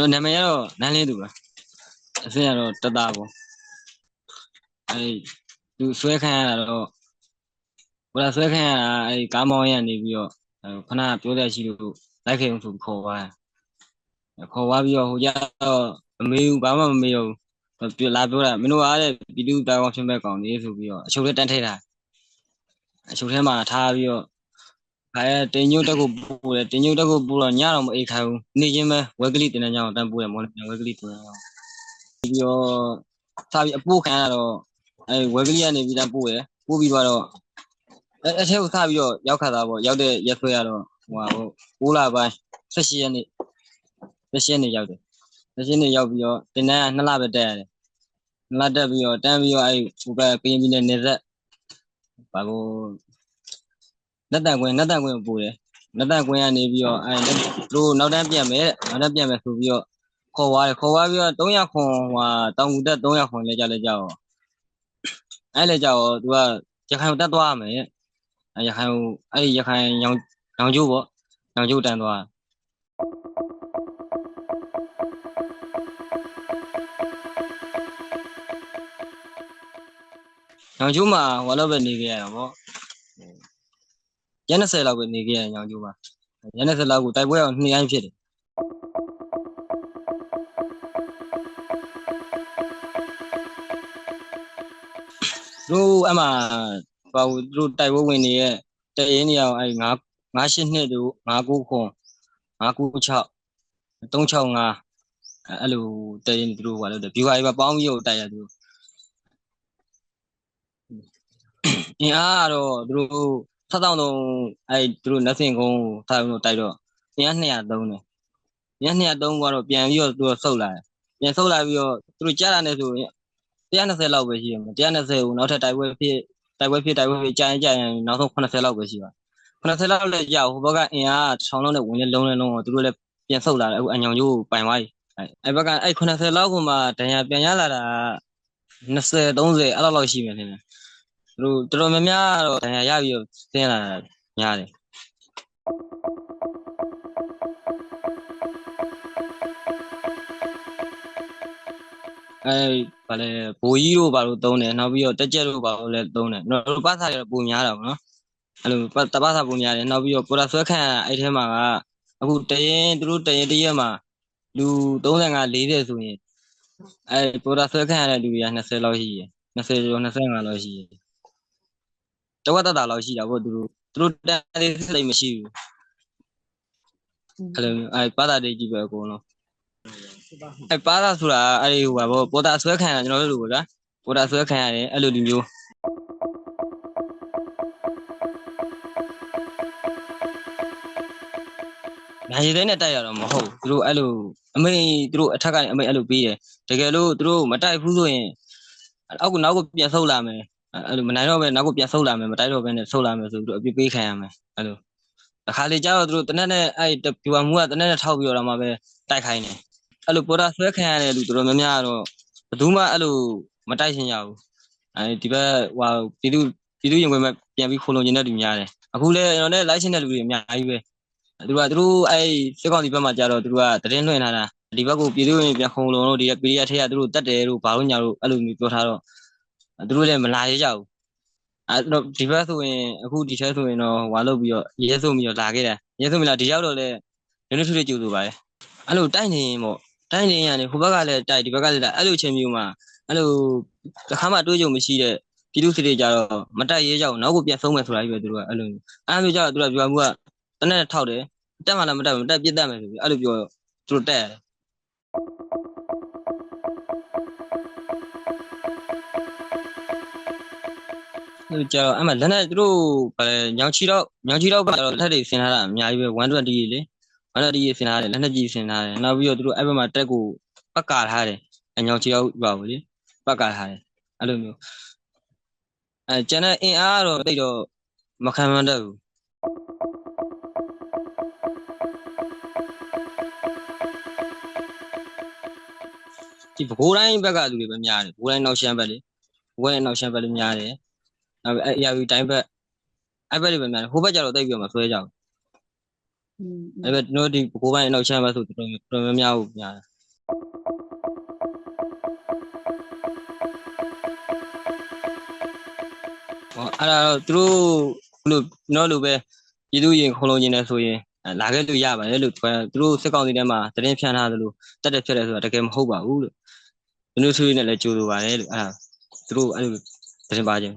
ကျွန်တော်နာမည်ကတော့နန်းလေးသူပါအစင်းကတော့တသားပေါ့အဲသူဆွဲခံရတာတော့ဟိုလာဆွဲခံရတာအဲကားမောင်းရနေပြီးတော့အဲခဏပြောရရှိလို့လိုက်ခဲ့အောင်ဆိုခေါ်သွားတယ်ခေါ်သွားပြီးတော့ဟိုကျတော့မမေးဘူးဘာမှမမေးတော့ဘူးပြလာပြောတာမင်းတို့အားတဲ့ဗီဒီယိုတာဝန်ဖြစ်မဲ့ကောင်လေးဆိုပြီးတော့အချုပ်ထဲတန်းထည့်တာအချုပ်ထဲမှာထားပြီးတော့ အဲတင်ညို့တက်ကိုပို့တယ်တင်ညို့တက်ကိုပို့တော့ညတော့မအိတ်ခိုင်းဘူးနေချင်းပဲဝက်ကလေးတင်တဲ့ညောင်းတန်းပို့တယ်မော်လဝက်ကလေးတင်တဲ့ညောင်းပြီးတော့စားပြီးအပို့ခံရတော့အဲဝက်ကလေးကနေပြီးတန်းပို့တယ်ပို့ပြီးတော့အဲအထဲကိုစားပြီးတော့ရောက်ခါတာပေါ့ရောက်တဲ့ရက်ဆွဲရတော့ဟိုဟာဟုတ်6လပိုင်း18ရက်နေ့18ရက်နေ့ရောက်တယ်18ရက်နေ့ရောက်ပြီးတော့တင်တန်းက2လပဲတက်ရတယ်2လတက်ပြီးတော့တန်းပြီးတော့အဲဟိုကကရင်ပြည်နယ်နေဆက်ဘာကို လက်တန်ကွင်းလက်တန်ကွင်းကိုပို့တယ်လက်တန်ကွင်းကနေပြီးတော့အဲတို့နောက်တန်းပြန်မယ်တဲ့နောက်တန်းပြန်မယ်ဆိုပြီးတော့ခေါ်သွားတယ်ခေါ်သွားပြီးတော့300ခွန်ဟိုတောင်ကူတက်300ခွန်လဲကြလဲကြောက်အဲလဲကြောက်သူကရခိုင်ကိုတက်သွားမယ်အဲရခိုင်ကိုအဲရခိုင်ရောင်ရောင်ကျိုးပေါ့ရောင်ကျိုးတန်းသွားရောင်ကျိုးမှာဟိုလောက်ပဲနေခဲ့ရတာပေါ့ ရက်20လောက်ပဲနေခဲ့ရရောင်ကျိုးမှာရက်20လောက်ကိုတိုက်ပွဲအောင်နှစ်ရိုင်းဖြစ်တယ်တို့အမှဘာလို့တို့တိုက်ပွဲဝင်နေရဲ့တရင်နေအောင်အဲ9 98နှစ်တို့59ခွန်996 365အဲ့လိုတရင်တို့ဟိုလို့ viewer တွေပေါင်းပြီးတော့တိုက်ရသူအင်းအားတော့တို့ ဆက်တောင်းတော့အဲသူတို့လက်စင်ကုန်းထားပြီးတော့တိုက်တော့အင်း200သုံးတယ်အင်း200သုံးကတော့ပြန်ပြီးတော့သူကဆုတ်လာတယ်ပြန်ဆုတ်လာပြီးတော့သူတို့ကြားတာနဲ့ဆိုရင်120လောက်ပဲရှိတယ်120ကိုနောက်ထပ်တိုက်ပွဲဖြစ်တိုက်ပွဲဖြစ်တိုက်ပွဲဖြစ်ကြာရင်ကြာရင်နောက်ဆုံး80လောက်ပဲရှိပါ80လောက်လည်းကြာဟိုဘက်ကအင်အား1000လောက်နဲ့ဝင်နေလုံးနေလုံးတော့သူတို့လည်းပြန်ဆုတ်လာတယ်အခုအညောင်ကျိုးပိုင်သွားပြီအဲဘက်ကအဲ80လောက်ကိုမှဒဏ်ရာပြန်ရလာတာ20 30အဲ့လောက်လောက်ရှိမယ်ထင်တယ်သူ တို့တော်တော်များများတော့ဒဏ်ရာရပြီးတော့ဆင်းလာတာများတယ်အဲဗာလဲဘိုးကြီးတို့ဘာလို့သုံးတယ်နောက်ပြီးတော့တက်ကြက်တို့ဘာလို့လဲသုံးတယ်တော့ပတ်စာရပုံများတာပေါ့နော်အဲ့လိုတပတ်စာပုံများတယ်နောက်ပြီးတော့ပေါ်တာဆွဲခန့်အဲ့ထဲမှာကအခုတရင်သူတို့တရင်တရက်မှာလူ35 40ဆိုရင်အဲပေါ်တာဆွဲခန့်ရတဲ့လူတွေက20လောက်ရှိရယ်20ကျော်25လောက်ရှိရယ် တဝက်တတာလောက်ရှိတာပေါ့သူတို့သူတို့တန်းလေးစိတ်မရှိဘူးအဲ့လိုအဲပါတာတွေကြီးပဲအကုန်လုံးအဲပါတာဆိုတာအဲ့ဒီဟိုပါပေါ့ပေါ်တာဆွဲခံရတာကျွန်တော်တို့လိုပေါ့ဗျာပေါ်တာဆွဲခံရတယ်အဲ့လိုလူမျိုးနိုင်ရတဲ့နဲ့တိုက်ရတော့မဟုတ်သူတို့အဲ့လိုအမေသူတို့အထက်ကနေအမေအဲ့လိုပေးတယ်တကယ်လို့သူတို့မတိုက်ဘူးဆိုရင်အောက်ကနောက်ကိုပြန်ဆုတ်လာမယ် အဲ့လိုမနိုင်တော့ပဲနောက်ကိုပြန်ဆုတ်လာမယ်မတိုက်တော့ဘဲနဲ့ဆုတ်လာမယ်ဆိုပြီးတော့အပြစ်ပေးခံရမယ်အဲ့လိုအခါလေကျတော့သူတို့တနက်နဲ့အဲ့ပြူဝမှုကတနက်နဲ့ထောက်ပြီးတော့မှပဲတိုက်ခိုင်းတယ်အဲ့လိုပေါ်တာဆွဲခံရတဲ့လူတော်တော်များများကတော့ဘယ်သူမှအဲ့လိုမတိုက်ရှင်ရဘူးအဲဒီဘက်ဟိုပြည်သူပြည်သူရင်ခွင်မဲ့ပြန်ပြီးခိုးလုံနေတဲ့လူများတယ်အခုလေကျွန်တော်နဲ့လိုက်ရှင်တဲ့လူတွေအများကြီးပဲသူကသူတို့အဲ့စစ်ကောင်စီဘက်မှာကြတော့သူတို့ကတရင်လွှင့်ထားတာဒီဘက်ကိုပြည်သူရင်ပြန်ခုံလုံလို့ဒီပီရီယာထက်ကသူတို့တတ်တယ်လို့ဘာလို့ညာလို့အဲ့လိုမျိုးပြောထားတော့ သူတို့လည်းမလာရကြဘူးအဲ့တော့ဒီဘက်ဆိုရင်အခုဒီထဲဆိုရင်တော့ဟွာလုပ်ပြီးတော့ရဲဆုံးပြီးတော့လာခဲ့တယ်ရဲဆုံးပြီးလာဒီရောက်တော့လည်းနည်းနည်းထွေးထွေးကြိုးဆိုပါလေအဲ့လိုတိုက်နေရင်ပေါ့တိုက်နေရင်ဟိုဘက်ကလည်းတိုက်ဒီဘက်ကလည်းတိုက်အဲ့လိုချင်းမျိုးမှာအဲ့လိုတစ်ခါမှတွေးကြုံမရှိတဲ့ပြည်သူစစ်တွေကြတော့မတိုက်ရဲကြအောင်နောက်ကိုပြန်ဆုံးမယ်ဆိုတာကြီးပဲသူတို့ကအဲ့လိုအဲ့လိုကြတော့သူတို့ကပြောမှုကတနက်ထောက်တယ်တက်မှလည်းမတက်ဘူးတက်ပြစ်တတ်မယ်ဆိုပြီးအဲ့လိုပြောသူတို့တက်ရတယ် သူကြတော့အဲ့မှာလက်နဲ့သူတို့ဗာလဲညောင်ချီတော့ညောင်ချီတော့ကတော့လက်ထက်တွေဆင်ထားတာအများကြီးပဲ120ကြီးလေ120ကြီးဆင်ထားတယ်လက်နဲ့ကြီးဆင်ထားတယ်နောက်ပြီးတော့သူတို့အဲ့ဘက်မှာတက်ကိုပတ်ကာထားတယ်အညောင်ချီတော့ပါဘူးလေပတ်ကာထားတယ်အဲ့လိုမျိုးအဲကျန်တဲ့အင်အားကတော့တိတ်တော့မခံမတတ်ဘူးဒီဘကိုးတိုင်းဘက်ကလူတွေပဲများတယ်ဘကိုးတိုင်းနောက်ရှမ်းဘက်လေဘကိုးတိုင်းနောက်ရှမ်းဘက်လည်းများတယ် နောက်ပြီးအရာယူတိုင်းဘက်အဲ့ဘက်တွေပဲများတယ်ဟိုဘက်ကျတော့တိတ်ပြီးတော့မဆွဲကြဘူး။အဲ့ဘက်တို့ဒီကိုပိုင်းအနောက်ချမ်းဘက်ဆိုတော်တော်များများဘူးများတယ်။ဟောအဲ့ဒါတော့သူတို့ဘလို့နော်လို့ပဲပြည်သူရင်ခုံလုံးခြင်းနဲ့ဆိုရင်လာခဲ့လို့ရပါတယ်လို့သူတို့စစ်ကောင်စီထဲမှာတရင်ဖြန်ထားသလိုတက်တက်ဖြစ်တယ်ဆိုတာတကယ်မဟုတ်ပါဘူးလို့ကျွန်တော်ဆွေးနွေးနေလဲကြိုးလိုပါတယ်လို့အဲ့ဒါသူတို့အဲ့လိုတရင်ပါခြင်း